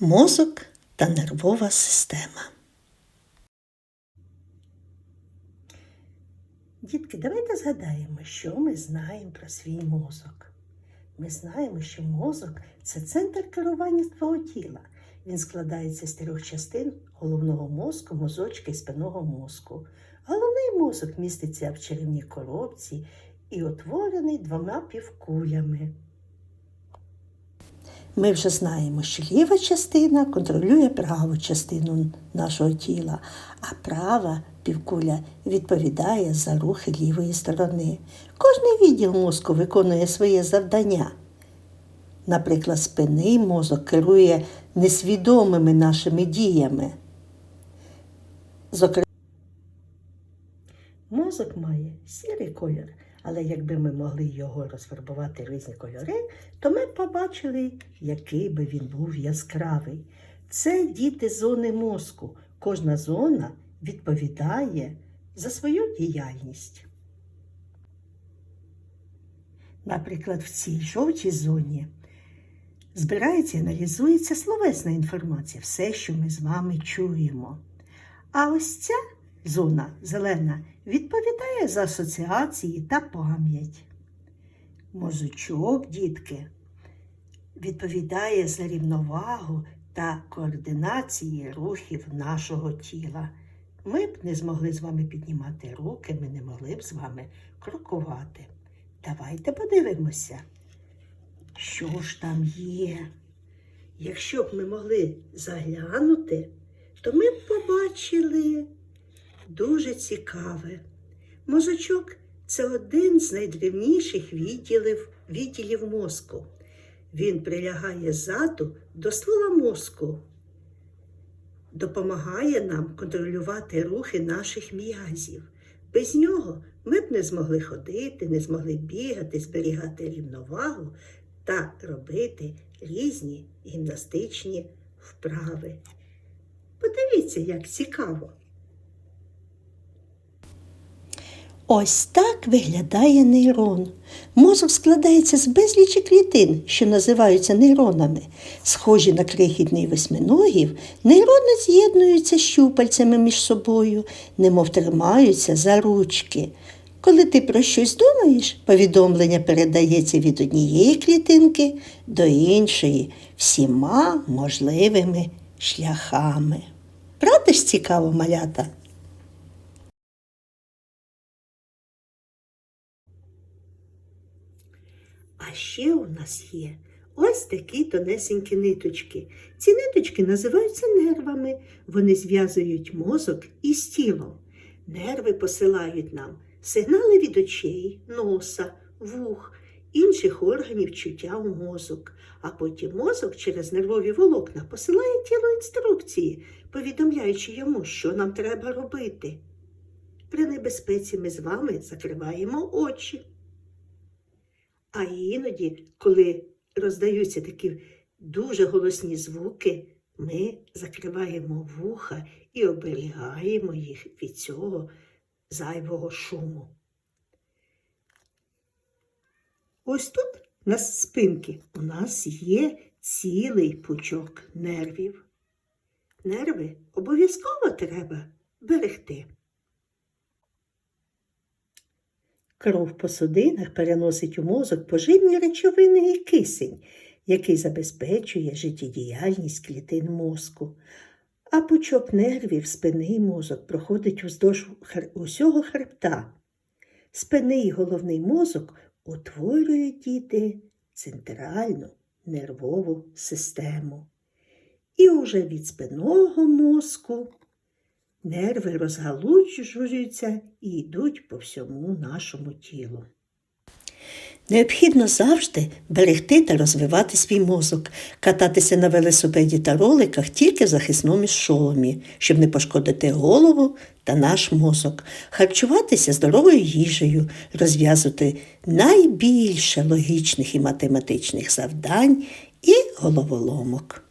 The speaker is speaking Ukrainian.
Мозок та нервова система. Дітки, давайте згадаємо, що ми знаємо про свій мозок. Ми знаємо, що мозок це центр керування твого тіла. Він складається з трьох частин головного мозку, мозочка і спинного мозку. Головний мозок міститься в черевній коробці і утворений двома півкулями. Ми вже знаємо, що ліва частина контролює праву частину нашого тіла, а права півкуля відповідає за рухи лівої сторони. Кожний відділ мозку виконує своє завдання. Наприклад, спинний мозок керує несвідомими нашими діями. Зокрема, мозок має сірий колір, але якби ми могли його розфарбувати в різні кольори, то ми побачили, який би він був яскравий. Це діти зони мозку. Кожна зона відповідає за свою діяльність. Наприклад, в цій жовтій зоні збирається і аналізується словесна інформація, все, що ми з вами чуємо. А ось ця зона зелена відповідає за асоціації та пам'ять. Мозочок, дітки, відповідає за рівновагу та координації рухів нашого тіла. Ми б не змогли з вами піднімати руки, ми не могли б з вами крокувати. Давайте подивимося, що ж там є. Якщо б ми могли заглянути, то ми б побачили дуже цікаве. Мозочок це один з найдревніших відділів, відділів мозку. Він прилягає ззаду до ствола мозку, допомагає нам контролювати рухи наших м'язів. Без нього ми б не змогли ходити, не змогли бігати, зберігати рівновагу та робити різні гімнастичні вправи. Подивіться, як цікаво. Ось так виглядає нейрон. Мозок складається з безлічі клітин, що називаються нейронами. Схожі на крихітний восьминогів, нейрони з'єднуються щупальцями між собою, немов тримаються за ручки. Коли ти про щось думаєш, повідомлення передається від однієї клітинки до іншої всіма можливими шляхами. Правда ж цікаво, малята? А ще у нас є ось такі тонесенькі ниточки. Ці ниточки називаються нервами. Вони зв'язують мозок із тілом. Нерви посилають нам сигнали від очей, носа, вух, інших органів чуття у мозок. А потім мозок через нервові волокна посилає тілу інструкції, повідомляючи йому, що нам треба робити. При небезпеці ми з вами закриваємо очі. А іноді, коли роздаються такі дуже голосні звуки, ми закриваємо вуха і оберігаємо їх від цього зайвого шуму. Ось тут на спинці у нас є цілий пучок нервів. Нерви обов'язково треба берегти. Кров по судинах переносить у мозок поживні речовини і кисень, який забезпечує життєдіяльність клітин мозку. А пучок нервів спинний мозок проходить уздовж усього хребта. Спинний і головний мозок утворюють діти центральну нервову систему. І уже від спинного мозку Нерви розгалуджуються і йдуть по всьому нашому тілу. Необхідно завжди берегти та розвивати свій мозок, кататися на велосипеді та роликах тільки в захисному шоломі, щоб не пошкодити голову та наш мозок, харчуватися здоровою їжею, розв'язувати найбільше логічних і математичних завдань і головоломок.